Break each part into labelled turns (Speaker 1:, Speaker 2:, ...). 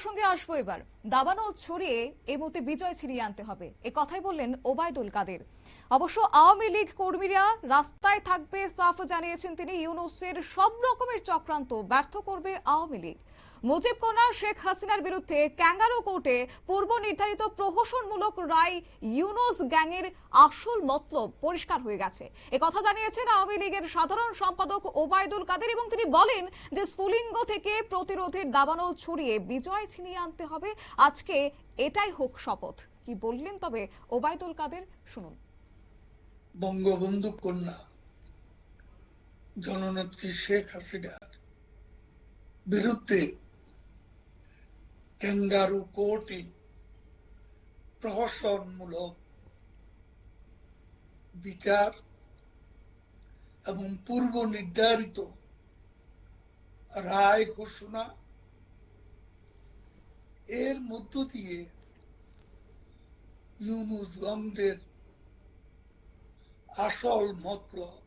Speaker 1: প্রসঙ্গে আসব এবার। দাবানো ছড়িয়ে এই মুহূর্তে বিজয় ছিনিয়ে আনতে হবে। এ কথাই বললেন ওবায়দুল কাদের। অবশ্য আওয়ামী লীগ কর্মীরা রাস্তায় থাকবে সাফ জানিয়েছেন তিনি। ইউনুসের সব রকমের চক্রান্ত ব্যর্থ করবে আওয়ামী লীগ। মুজিব কন্যা শেখ হাসিনার বিরুদ্ধে ক্যাঙ্গারু কোর্টে পূর্ব নির্ধারিত প্রহসনমূলক রায় ইউনুস গ্যাংয়ের আসল মতলব পরিষ্কার হয়ে গেছে। এ কথা জানিয়েছেন আওয়ামী লীগের সাধারণ সম্পাদক ওবায়দুল কাদের এবং তিনি বলেন যে স্ফুলিঙ্গ থেকে প্রতিরোধের দাবানল ছড়িয়ে বিজয় ছিনিয়ে আনতে হবে। আজকে এটাই হোক শপথ। কি বললেন তবে ওবায়দুল কাদের? শুনুন।
Speaker 2: বঙ্গবন্ধু কন্যা, জননেত্রী শেখ হাসিনার বিরুদ্ধে ক্যাঙ্গারু কোর্টে প্রহসনমূলক বিচার এবং পূর্ব নির্ধারিত রায় ঘোষণা এর মধ্য দিয়ে ইউনুসগঞ্জের আসল মতলব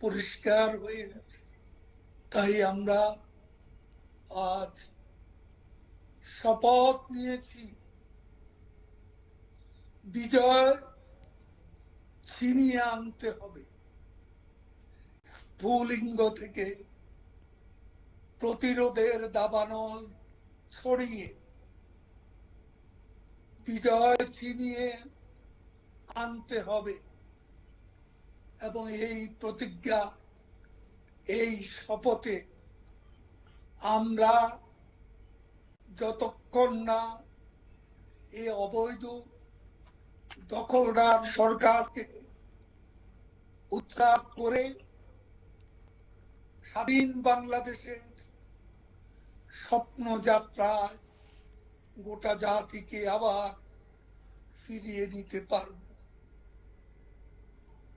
Speaker 2: পরিষ্কার হয়ে গেছে। তাই আমরা আজ শপথ নিয়েছি। বিজয় ছিনিয়ে আনতে হবে। স্ফুলিঙ্গ থেকে প্রতিরোধের দাবানল ছড়িয়ে বিজয় ছিনিয়ে আনতে হবে। এবং এই প্রতিজ্ঞা, এই শপথে আমরা যতক্ষণ না এই অবৈধ দখলদার সরকারকে উৎখাত করে স্বাধীন বাংলাদেশের স্বপ্ন যাত্রায় গোটা জাতিকে আবার ফিরিয়ে দিতে পারব।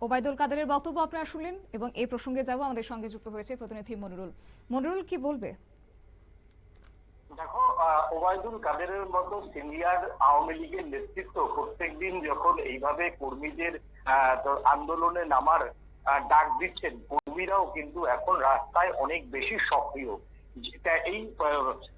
Speaker 1: ওবায়দুল কাদেরের বক্তব্য আপনারা শুনলেন এবং এই প্রসঙ্গে যাব আমাদের সঙ্গে যুক্ত হয়েছে প্রতিনিধি মনিরুল। মনিরুল কি বলবে?
Speaker 3: দেখো ওবায়দুল কাদেরের মতো সিনিয়র আওয়ামী লীগের নেতৃত্ব প্রত্যেকদিন যখন এইভাবে কর্মীদের আন্দোলনে নামার ডাক দিচ্ছেন কর্মীরাও কিন্তু এখন রাস্তায় অনেক বেশি সক্রিয়। এই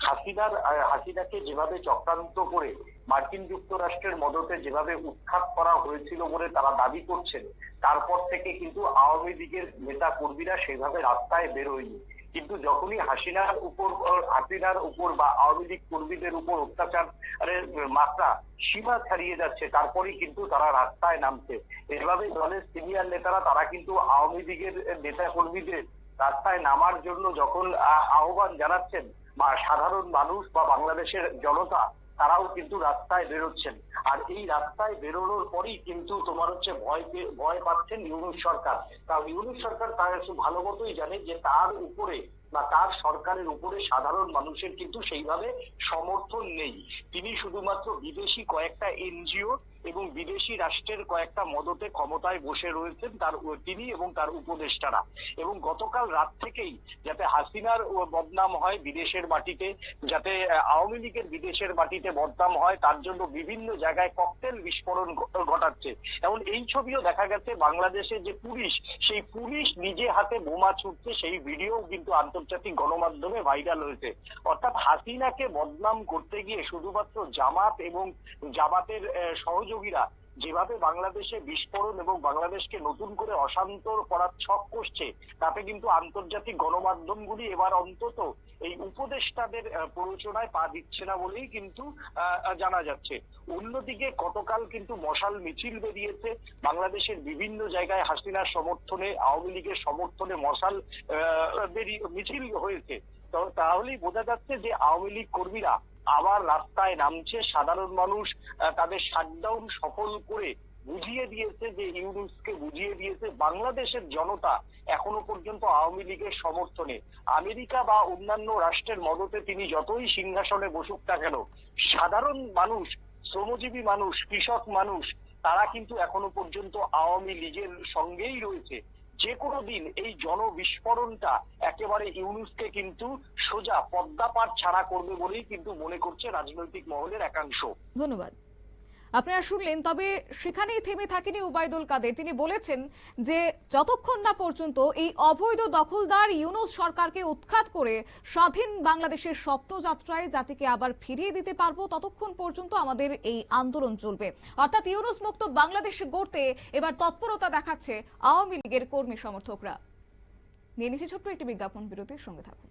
Speaker 3: হাসিনার হাসিনাকে যেভাবে চক্রান্ত করে মার্কিন যুক্তরাষ্ট্রের মদতে যেভাবে উৎখাত করা হয়েছিল বলে তারা দাবি করছেন, তারপর থেকে কিন্তু আওয়ামী লীগের নেতা কর্মীরা সেভাবে রাস্তায় বেরোয়নি। কিন্তু যখনই হাসিনার উপর হাসিনার উপর বা আওয়ামী লীগ কর্মীদের উপর অত্যাচারের মাত্রা সীমা ছাড়িয়ে যাচ্ছে, তারপরেই কিন্তু তারা রাস্তায় নামছে। এভাবে দলের সিনিয়র নেতারা, তারা কিন্তু আওয়ামী লীগের নেতা কর্মীদের রাস্তায় নামার জন্য যখন আহ্বান জানাচ্ছেন বা সাধারণ মানুষ বা বাংলাদেশের জনতা, তারাও কিন্তু রাস্তায় বেরোচ্ছেন। আর এই রাস্তায় বেরোনোর পরই কিন্তু তোমার হচ্ছে ভয় ভয় পাচ্ছেন ইউনুস সরকার। কারণ ইউনুস সরকার তার ভালো মতোই জানে যে তার উপরে বা তার সরকারের উপরে সাধারণ মানুষের কিন্তু সেইভাবে সমর্থন নেই। তিনি শুধুমাত্র বিদেশি কয়েকটা এনজিও এবং বিদেশি রাষ্ট্রের কয়েকটা মদতে ক্ষমতায় বসে রয়েছেন তার তিনি এবং তার উপদেষ্টারা। এবং গতকাল রাত থেকেই যাতে হাসিনার বদনাম হয় বিদেশের মাটিতে, যাতে আওয়ামী লীগের বিদেশের মাটিতে বদনাম হয়, তার জন্য বিভিন্ন জায়গায় ককটেল বিস্ফোরণ ঘটাচ্ছে। এমন এই ছবিও দেখা গেছে বাংলাদেশে যে পুলিশ, সেই পুলিশ নিজে হাতে বোমা ছুটছে, সেই ভিডিও কিন্তু আন্তর্জাতিক গণমাধ্যমে ভাইরাল হয়েছে। অর্থাৎ হাসিনাকে বদনাম করতে গিয়ে শুধুমাত্র জামাত এবং জামাতের সহযোগ সহযোগীরা যেভাবে বাংলাদেশে বিস্ফোরণ এবং বাংলাদেশকে নতুন করে অশান্ত করার ছক করছে তাতে কিন্তু আন্তর্জাতিক গণমাধ্যমগুলি এবার অন্তত এই উপদেষ্টাদের প্ররোচনায় পা দিচ্ছে না বলেই কিন্তু জানা যাচ্ছে। অন্যদিকে গতকাল কিন্তু মশাল মিছিল বেরিয়েছে। বাংলাদেশের বিভিন্ন জায়গায় হাসিনার সমর্থনে, আওয়ামী লীগের সমর্থনে মশাল মিছিল হয়েছে। তাহলেই বোঝা যাচ্ছে যে আওয়ামী লীগ কর্মীরা আবার রাস্তায় নামছে। সাধারণ মানুষ তাদের শাটডাউন সফল করে বুঝিয়ে দিয়েছে যে, ইউনুসকে বুঝিয়ে দিয়েছে। বাংলাদেশের জনতা এখনও পর্যন্ত আওয়ামী লীগের সমর্থনে। আমেরিকা বা অন্যান্য রাষ্ট্রের মদতে তিনি যতই সিংহাসনে বসুক না কেন, সাধারণ মানুষ, শ্রমজীবী মানুষ, কৃষক মানুষ, তারা কিন্তু এখনও পর্যন্ত আওয়ামী লীগের সঙ্গেই রয়েছে। যে কোনো দিন এই জনবিস্ফোরণটা একেবারে ইউনুসকে কিন্তু সোজা পদ্মা পার ছাড়া করবে বলেই কিন্তু মনে করছে রাজনৈতিক মহলের একাংশ।
Speaker 1: ধন্যবাদ। আপনারা শুনলেন, তবে সেখানেই থেমে থাকেনি উবায়দুল কাদের। তিনি বলেছেন যে, যতক্ষণ না পর্যন্ত এই অবৈধ দখলদার ইউনুস সরকারকে উৎখাত করে স্বাধীন বাংলাদেশের স্বপ্নযাত্রায় জাতিকে আবার ফিরিয়ে দিতে পারব, ততক্ষণ পর্যন্ত আমাদের এই আন্দোলন চলবে। অর্থাৎ ইউনুস মুক্ত বাংলাদেশ গড়তে এবার তৎপরতা দেখাচ্ছে আওয়ামী লীগের কর্মী সমর্থকরা। নিয়ে নিচ্ছে ছোট্ট একটি বিজ্ঞাপন, বিরতির সঙ্গে থাকুন।